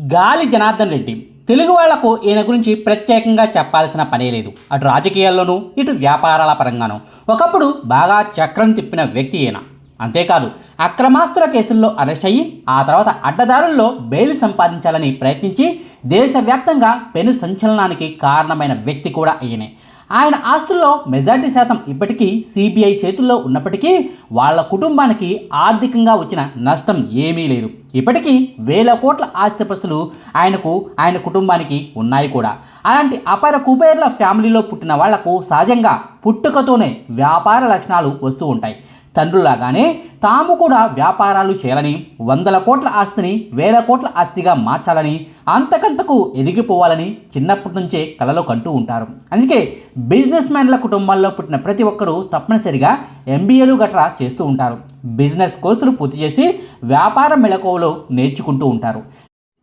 గాలి జనార్దన్ రెడ్డి. తెలుగు వాళ్ళకు ఈయన గురించి ప్రత్యేకంగా చెప్పాల్సిన పనే లేదు. అటు రాజకీయాల్లోనూ ఇటు వ్యాపారాల పరంగానూ. ఒకప్పుడు బాగా చక్రం తిప్పిన వ్యక్తి ఈయన. అంతేకాదు అక్రమాస్తుల కేసుల్లో అరెస్ట్ అయ్యి ఆ తర్వాత అడ్డదారుల్లో బెయిల్ సంపాదించాలని ప్రయత్నించి దేశవ్యాప్తంగా పెను సంచలనానికి కారణమైన వ్యక్తి కూడా ఈయనే. ఆయన ఆస్తుల్లో మెజార్టీ శాతం ఇప్పటికీ సిబిఐ చేతుల్లో ఉన్నప్పటికీ వాళ్ళ కుటుంబానికి ఆర్థికంగా వచ్చిన నష్టం ఏమీ లేదు. ఇప్పటికీ వేల కోట్ల ఆస్తిపస్తులు ఆయనకు ఆయన కుటుంబానికి ఉన్నాయి కూడా. అలాంటి అపర కుబేర్ల ఫ్యామిలీలో పుట్టిన వాళ్ళకు సహజంగా పుట్టుకతోనే వ్యాపార లక్షణాలు వస్తూ ఉంటాయి. తండ్రులాగానే తాము కూడా వ్యాపారాలు చేయాలని వందల కోట్ల ఆస్తిని వేల కోట్ల ఆస్తిగా మార్చాలని అంతకంతకు ఎదిగిపోవాలని చిన్నప్పటి నుంచే కలలు కంటూ ఉంటారు. అందుకే బిజినెస్ మ్యాన్ల కుటుంబాల్లో పుట్టిన ప్రతి ఒక్కరూ తప్పనిసరిగా ఎంబీఏలు గట్రా చేస్తూ ఉంటారు. బిజినెస్ కోర్సులు పూర్తి చేసి వ్యాపార మెళకువలు నేర్చుకుంటూ ఉంటారు.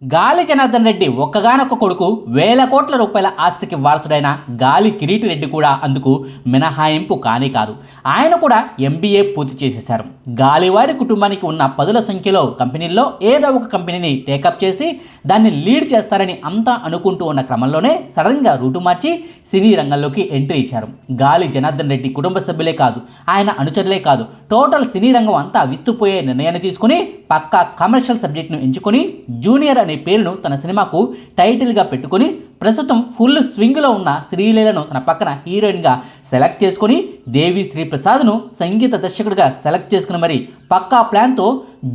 గాలి జనార్దన్ రెడ్డి ఒక్కగానొక్క కొడుకు వేల కోట్ల రూపాయల ఆస్తికి వారసుడైన గాలి కిరీటి రెడ్డి కూడా అందుకు మినహాయింపు కానే కాదు. ఆయన కూడా ఎంబీఏ పూర్తి చేసేశారు. గాలివారి కుటుంబానికి ఉన్న పదుల సంఖ్యలో కంపెనీల్లో ఏదో ఒక కంపెనీని టేకప్ చేసి దాన్ని లీడ్ చేస్తారని అంతా అనుకుంటూ ఉన్న క్రమంలోనే సడన్గా రూటు మార్చి సినీ రంగంలోకి ఎంట్రీ ఇచ్చారు. గాలి జనార్దన్ రెడ్డి కుటుంబ సభ్యులే కాదు ఆయన అనుచరులే కాదు. టోటల్ సినీ రంగం అంతా విస్తుపోయే నిర్ణయాన్ని తీసుకుని పక్కా కమర్షియల్ సబ్జెక్ట్ను ఎంచుకొని జూనియర్ అనే పేరును తన సినిమాకు టైటిల్గా పెట్టుకొని ప్రస్తుతం ఫుల్ స్వింగ్లో ఉన్న శ్రీలీలను తన పక్కన హీరోయిన్గా సెలెక్ట్ చేసుకొని దేవి శ్రీప్రసాద్ను సంగీత దర్శకుడిగా సెలెక్ట్ చేసుకుని మరి పక్కా ప్లాన్తో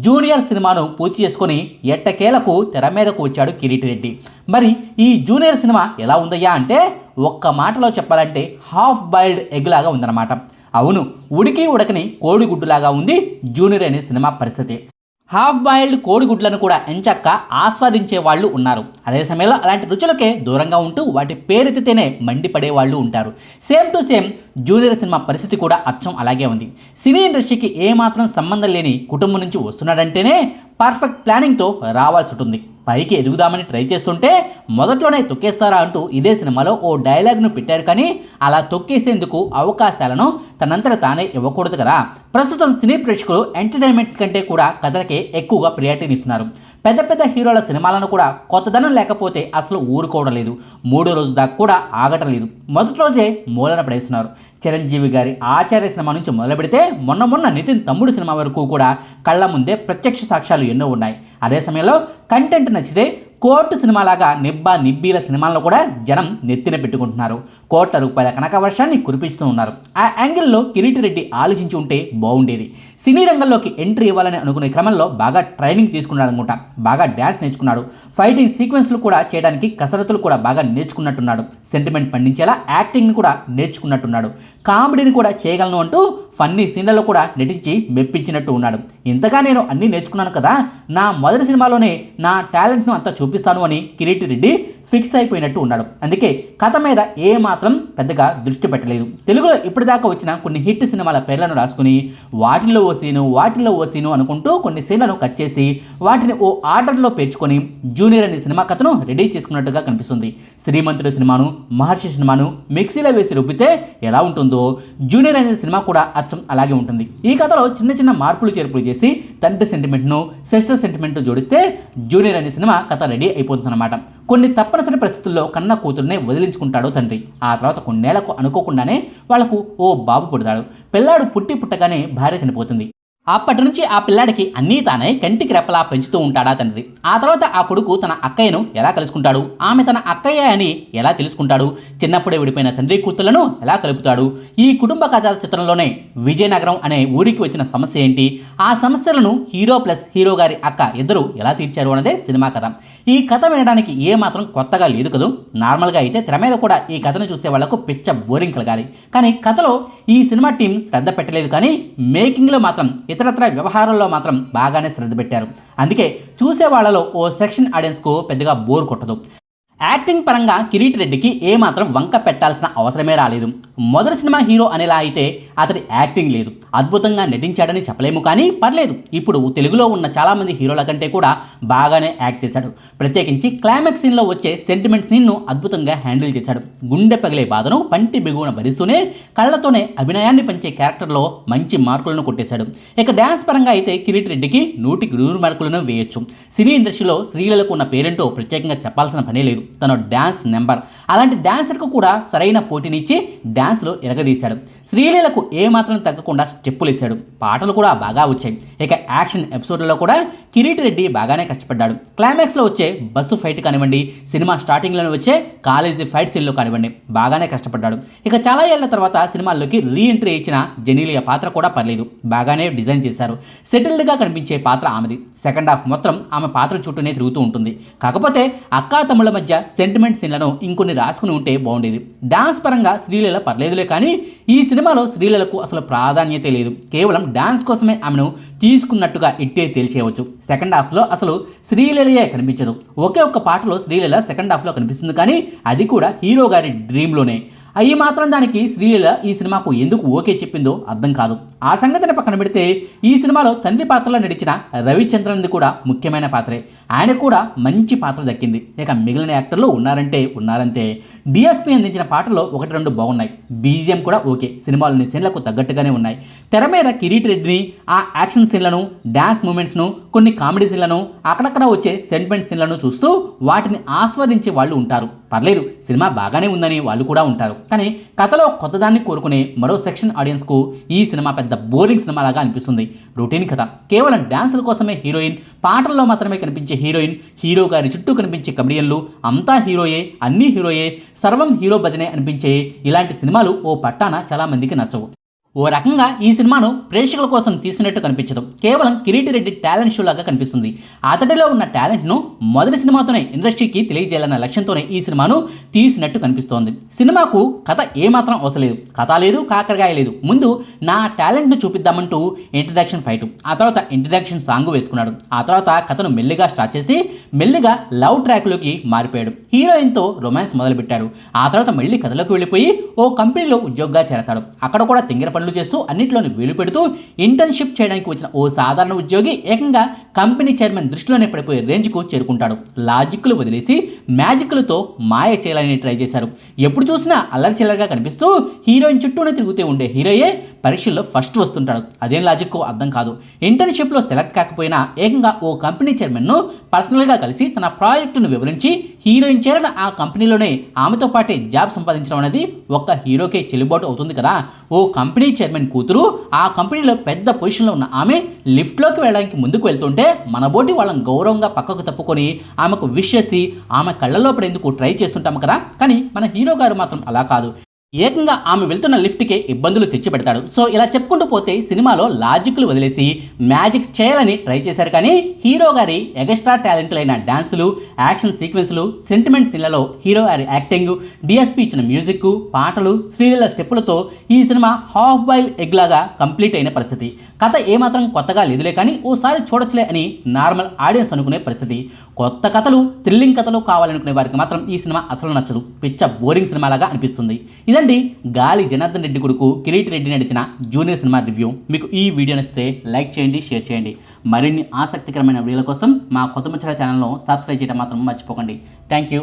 జూనియర్ సినిమాను పూర్తి చేసుకొని ఎట్టకేలకు తెర మీదకు వచ్చాడు కిరీటి రెడ్డి. మరి ఈ జూనియర్ సినిమా ఎలా ఉందయ్యా అంటే ఒక్క మాటలో చెప్పాలంటే హాఫ్ బాయిల్డ్ ఎగ్ లాగా ఉందన్నమాట. అవును ఉడికి ఉడకని కోడిగుడ్డులాగా ఉంది జూనియర్ అనే సినిమా పరిస్థితి. హాఫ్ బాయిల్డ్ కోడిగుడ్లను కూడా ఎంచక్క ఆస్వాదించే వాళ్ళు ఉన్నారు. అదే సమయంలో అలాంటి రుచులకే దూరంగా ఉంటూ వాటి పేరెత్తితేనే మండిపడే వాళ్ళు ఉంటారు. Same to same junior cinema పరిస్థితి కూడా అచ్చం అలాగే ఉంది. సినీ ఇండస్ట్రీకి ఏమాత్రం సంబంధం లేని కుటుంబం నుంచి వస్తున్నాడంటేనే పర్ఫెక్ట్ ప్లానింగ్తో రావాల్సి ఉంటుంది. పైకి ఎదుగుదామని ట్రై చేస్తుంటే మొదట్లోనే తొక్కేస్తారా అంటూ ఇదే సినిమాలో ఓ డైలాగ్ను పెట్టారు కానీ అలా తొక్కేసేందుకు అవకాశాలను తనంతట తానే ఇవ్వకూడదు కదా. ప్రస్తుతం సినీ ప్రేక్షకులు ఎంటర్టైన్మెంట్ కంటే కూడా కథలకే ఎక్కువగా ప్రియారిటీనిస్తున్నారు పెద్ద పెద్ద హీరోల సినిమాలను కూడా కొత్తదనం లేకపోతే అసలు ఊరుకోవడం లేదు. మూడో రోజు దాకా కూడా ఆగటం లేదు. మొదటి రోజే మూలన పడేస్తున్నారు. చిరంజీవి గారి ఆచార్య సినిమా నుంచి మొదలు పెడితే మొన్న మొన్న నితిన్ తమ్ముడు సినిమా వరకు కూడా కళ్ళ ముందే ప్రత్యక్ష సాక్ష్యాలు ఎన్నో ఉన్నాయి. అదే సమయంలో కంటెంట్ నచ్చితే కోర్టు సినిమాలాగా నిబ్బా నిబ్బీల సినిమాలను కూడా జనం నెత్తిన పెట్టుకుంటున్నారు. కోట్ల రూపాయల కనక వర్షాన్ని కురిపిస్తూ ఉన్నారు. ఆ యాంగిల్లో కిరీటి రెడ్డి ఆలోచించి ఉంటే బాగుండేది. సినీ రంగంలోకి ఎంట్రీ ఇవ్వాలని అనుకునే క్రమంలో బాగా ట్రైనింగ్ తీసుకున్నాడు అనుకుంటా బాగా డ్యాన్స్ నేర్చుకున్నాడు. ఫైటింగ్ సీక్వెన్స్లు కూడా చేయడానికి కసరత్తులు కూడా బాగా నేర్చుకున్నట్టున్నాడు. సెంటిమెంట్ పండించేలా యాక్టింగ్ని కూడా నేర్చుకున్నట్టున్నాడు. కామెడీని కూడా చేయగలను అంటూ ఫన్నీ సీన్లలో కూడా నటించి మెప్పించినట్టు ఉన్నాడు. ఇంతగా నేను అన్నీ నేర్చుకున్నాను కదా నా మొదటి సినిమాలోనే నా టాలెంట్ను అంతా చూపిస్తాను అని కిరీటి రెడ్డి ఫిక్స్ అయిపోయినట్టు ఉన్నాడు. అందుకే కథ మీద ఏ మాత్రం పెద్దగా దృష్టి పెట్టలేదు. తెలుగులో ఇప్పటిదాకా వచ్చిన కొన్ని హిట్ సినిమాల పేర్లను రాసుకుని వాటిల్లో ఓ సీను వాటిల్లో ఓ సీను అనుకుంటూ కొన్ని సీన్లను కట్ చేసి వాటిని ఓ ఆర్డర్లో పేర్చుకొని జూనియర్ అనే సినిమా కథను రెడీ చేసుకున్నట్టుగా కనిపిస్తుంది. శ్రీమంతుడు సినిమాను మహర్షి సినిమాను మిక్సీలో వేసి రుబ్బితే ఎలా ఉంటుందో జూనియర్ అనే సినిమా కూడా అచ్చం అలాగే ఉంటుంది. ఈ కథలో చిన్న చిన్న మార్పులు చేర్పులు చేసి తండ్రి సెంటిమెంట్ను సిస్టర్ సెంటిమెంట్ను జోడిస్తే జూనియర్ అనే సినిమా కథ రెడీ అయిపోతుందన్నమాట. కొన్ని తప్పనిసరి పరిస్థితుల్లో కన్న కూతుర్నే వదిలించుకుంటాడు తండ్రి. ఆ తర్వాత కొన్నేళ్ళకు అనుకోకుండానే వాళ్ళకు ఓ బాబు పుడతాడు. పిల్లాడు పుట్టి పుట్టగానే భార్య చనిపోతుంది. అప్పటి నుంచి ఆ పిల్లాడికి అన్నీ తానే కంటికి రెప్పలా పెంచుతూ ఉంటాడా తండ్రి. ఆ తర్వాత ఆ కొడుకు తన అక్కయ్యను ఎలా కలుసుకుంటాడు? ఆమె తన అక్కయ్య అని ఎలా తెలుసుకుంటాడు? చిన్నప్పుడే విడిపోయిన తండ్రి కూతుళ్ళను ఎలా కలుపుతాడు? ఈ కుటుంబ కథల చిత్రంలోనే విజయనగరం అనే ఊరికి వచ్చిన సమస్య ఏంటి? ఆ సమస్యలను హీరో ప్లస్ హీరో గారి అక్క ఇద్దరు ఎలా తీర్చారు అన్నదే సినిమా కథ. ఈ కథ వినడానికి ఏ మాత్రం కొత్తగా లేదు కదూ? నార్మల్గా అయితే తెర మీద కూడా ఈ కథను చూసే వాళ్ళకు పిచ్చ బోరింగ్ కలగాలి. కానీ కథలో ఈ సినిమా టీం శ్రద్ధ పెట్టలేదు కానీ మేకింగ్లో మాత్రం ఇతరత్ర వ్యవహారాల్లో మాత్రం బాగానే శ్రద్ధ పెట్టారు. అందుకే చూసే వాళ్ళలో ఓ సెక్షన్ ఆడియన్స్కు పెద్దగా బోర్ కొట్టదు. యాక్టింగ్ పరంగా కిరీట్ రెడ్డికి ఏమాత్రం వంక పెట్టాల్సిన అవసరమే రాలేదు. మొదటి సినిమా హీరో అనేలా అయితే అతడి యాక్టింగ్ లేదు. అద్భుతంగా నటించాడని చెప్పలేము కానీ పర్లేదు. ఇప్పుడు తెలుగులో ఉన్న చాలామంది హీరోల కంటే కూడా బాగానే యాక్ట్ చేశాడు. ప్రత్యేకించి క్లైమాక్స్ సీన్లో వచ్చే సెంటిమెంట్ సీన్ను అద్భుతంగా హ్యాండిల్ చేశాడు. గుండె పగిలే బాధను పంటి బిగువున భరిస్తూనే కళ్ళతోనే అభినయాన్ని పంచే క్యారెక్టర్లో మంచి మార్కులను కొట్టేశాడు. ఇక డ్యాన్స్ పరంగా అయితే కిరీట్ రెడ్డికి నూటికి నూరు మార్కులను వేయొచ్చు. సినీ ఇండస్ట్రీలో స్త్రీలకు ఉన్న పేరెంటో ప్రత్యేకంగా చెప్పాల్సిన పనే లేదు. తన డ్యాన్స్ నెంబర్. అలాంటి డ్యాన్సర్కు కూడా సరైన పోటీనిచ్చి డ్యాన్స్లో ఎరగదీశాడు. శ్రీలీలకు ఏమాత్రం తగ్గకుండా చెప్పులేశాడు. పాటలు కూడా బాగా వచ్చాయి. ఇక యాక్షన్ ఎపిసోడ్లలో కూడా కిరీట్ రెడ్డి బాగానే కష్టపడ్డాడు. క్లైమాక్స్లో వచ్చే బస్సు ఫైట్ కానివ్వండి సినిమా స్టార్టింగ్లో వచ్చే కాలేజీ ఫైట్ సీన్లో కానివ్వండి బాగానే కష్టపడ్డాడు. ఇక చాలా ఏళ్ళ తర్వాత సినిమాల్లోకి రీ ఎంట్రీ ఇచ్చిన జెనీలియా పాత్ర కూడా పర్లేదు. బాగానే డిజైన్ చేశారు. సెటిల్డ్గా కనిపించే పాత్ర ఆమెది. సెకండ్ హాఫ్ మొత్తం ఆమె పాత్ర చుట్టూనే తిరుగుతూ ఉంటుంది. కాకపోతే అక్కా తమ్ముళ్ళ మధ్య సెంటిమెంట్ సీన్లను ఇంకొన్ని రాసుకుని ఉంటే బాగుండేది. డాన్స్ పరంగా శ్రీలీల పర్లేదులే కానీ ఈ సినిమాలో శ్రీలీలకు అసలు ప్రాధాన్యత లేదు. కేవలం డాన్స్ కోసమే ఆమెను తీసుకున్నట్టుగా ఇట్టే తేల్చేయవచ్చు. సెకండ్ హాఫ్లో అసలు శ్రీలీలయే కనిపించదు. ఒకే ఒక్క పాటలో శ్రీలీల సెకండ్ హాఫ్లో కనిపిస్తుంది కానీ అది కూడా హీరో గారి డ్రీమ్లోనే అయ్యి మాత్రం దానికి శ్రీలీల ఈ సినిమాకు ఎందుకు ఓకే చెప్పిందో అర్థం కాదు. ఆ సంగతిని పక్కన పెడితే ఈ సినిమాలో తండ్రి పాత్రలో నడిచిన రవిచంద్రన్ది కూడా ముఖ్యమైన పాత్రే. ఆయన కూడా మంచి పాత్ర దక్కింది. ఇక మిగిలిన యాక్టర్లు ఉన్నారంటే ఉన్నారంతే. డిఎస్పి అందించిన పాటలో ఒకటి రెండు బాగున్నాయి. బీజిఎం కూడా ఓకే. సినిమాలోని సీన్లకు తగ్గట్టుగానే ఉన్నాయి. తెర మీద కిరీట్ రెడ్డిని ఆ యాక్షన్ సీన్లను డ్యాన్స్ మూమెంట్స్ను కొన్ని కామెడీ సీన్లను అక్కడక్కడ వచ్చే సెంటిమెంట్ సీన్లను చూస్తూ వాటిని ఆస్వాదించే వాళ్ళు ఉంటారు. పర్లేదు సినిమా బాగానే ఉందని వాళ్ళు కూడా ఉంటారు. కానీ కథలో కొత్తదాన్ని కోరుకునే మరో సెక్షన్ ఆడియన్స్కు ఈ సినిమా పెద్ద బోరింగ్ సినిమాలాగా అనిపిస్తుంది. రొటీన్ కథ. కేవలం డ్యాన్సుల కోసమే హీరోయిన్ పాటల్లో మాత్రమే కనిపించే హీరోయిన్ హీరో గారి చుట్టూ కనిపించే కమెడియన్లు అంతా హీరోయే అన్నీ హీరోయే సర్వం హీరో భజనే అనిపించే ఇలాంటి సినిమాలు ఓ పట్టాన చాలామందికి నచ్చవు. ఓ రకంగా ఈ సినిమాను ప్రేక్షకుల కోసం తీసినట్టు కనిపించదు. కేవలం కిరీటిరెడ్డి టాలెంట్ షో లాగా కనిపిస్తుంది. అతడిలో ఉన్న టాలెంట్ను మొదటి సినిమాతోనే ఇండస్ట్రీకి తెలియజేయాలన్న లక్ష్యంతోనే ఈ సినిమాను తీసినట్టు కనిపిస్తోంది. సినిమాకు కథ ఏమాత్రం అవసరం లేదు. కథ లేదు కాకరకాయ లేదు. ముందు నా టాలెంట్ను చూపిద్దామంటూ ఇంట్రడక్షన్ ఫైట్. ఆ తర్వాత ఇంట్రడక్షన్ సాంగ్ వేసుకున్నాడు. ఆ తర్వాత కథను మెల్లిగా స్టార్ట్ చేసి మెల్లిగా లవ్ ట్రాక్లోకి మారిపోయాడు. హీరోయిన్తో రొమాన్స్ మొదలుపెట్టాడు. ఆ తర్వాత మళ్ళీ కథలోకి వెళ్ళిపోయి ఓ కంపెనీలో ఉద్యోగంగా చేరతాడు. అక్కడ కూడా తింగిరపడి పనులు చేస్తూ అన్నింటిలోని వీలు పెడుతూ ఇంటర్న్షిప్ చేయడానికి వచ్చిన ఓ సాధారణ ఉద్యోగి ఏకంగా కంపెనీ చైర్మన్ దృష్టిలోనే పడిపోయే రేంజ్కు చేరుకుంటాడు. లాజిక్లు వదిలేసి మ్యాజిక్లతో మాయ చేయాలని ట్రై చేశారు. ఎప్పుడు చూసినా అల్లరి చిల్లరగా కనిపిస్తూ హీరోయిన్ చుట్టూనే తిరుగుతూ ఉండే హీరోయే పరీక్షల్లో ఫస్ట్ వస్తుంటాడు. అదేం లాజిక్ అర్థం కాదు. ఇంటర్న్షిప్లో సెలెక్ట్ కాకపోయినా ఏకంగా ఓ కంపెనీ చైర్మన్ను పర్సనల్గా కలిసి తన ప్రాజెక్టును వివరించి హీరోయిన్ చేరిన ఆ కంపెనీలోనే ఆమెతో పాటే జాబ్ సంపాదించడం అనేది ఒక్క హీరోకే చెల్లుబాటు అవుతుంది కదా. ఓ కంపెనీ చైర్మన్ కూతురు ఆ కంపెనీలో పెద్ద పొజిషన్లో ఉన్న ఆమె లిఫ్ట్లోకి వెళ్ళడానికి ముందుకు వెళ్తుంటే మన బోటి వాళ్ళని గౌరవంగా పక్కకు తప్పుకొని ఆమెకు విష్ చేసి ఆమె కళ్ళలో పడేందుకు ట్రై చేస్తుంటాము కదా. కానీ మన హీరో గారు మాత్రం అలా కాదు. ఏకంగా ఆమె వెళ్తున్న లిఫ్ట్కే ఇబ్బందులు తెచ్చిపెడతాడు. సో ఇలా చెప్పుకుంటూ పోతే సినిమాలో లాజిక్లు వదిలేసి మ్యాజిక్ చేయాలని ట్రై చేశారు కానీ హీరో గారి ఎగస్ట్రా టాలెంట్లైన డాన్సులు యాక్షన్ సీక్వెన్స్లు సెంటిమెంట్ సీన్లలో హీరో గారి యాక్టింగ్ డిఎస్పీ ఇచ్చిన మ్యూజిక్ పాటలు శ్రీలీల స్టెప్పులతో ఈ సినిమా హాఫ్ బాయిల్ ఎగ్ లాగా కంప్లీట్ అయిన పరిస్థితి. కథ ఏమాత్రం కొత్తగా లేదులే కానీ ఓసారి చూడొచ్చులే అని నార్మల్ ఆడియన్స్ అనుకునే పరిస్థితి. కొత్త కథలు థ్రిల్లింగ్ కథలు కావాలనుకునే వారికి మాత్రం ఈ సినిమా అసలు నచ్చదు. పిచ్చ బోరింగ్ సినిమాలాగా అనిపిస్తుంది. ఇదండి గాలి జనార్దన్ రెడ్డి కొడుకు కిరీట్ రెడ్డి నడిచిన జూనియర్ సినిమా రివ్యూ. మీకు ఈ వీడియో నచ్చితే లైక్ చేయండి షేర్ చేయండి. మరిన్ని ఆసక్తికరమైన వీడియోల కోసం మా కొత్త ముచ్చట ఛానల్ను సబ్స్క్రైబ్ చేయడం మాత్రం మర్చిపోకండి. Thank you.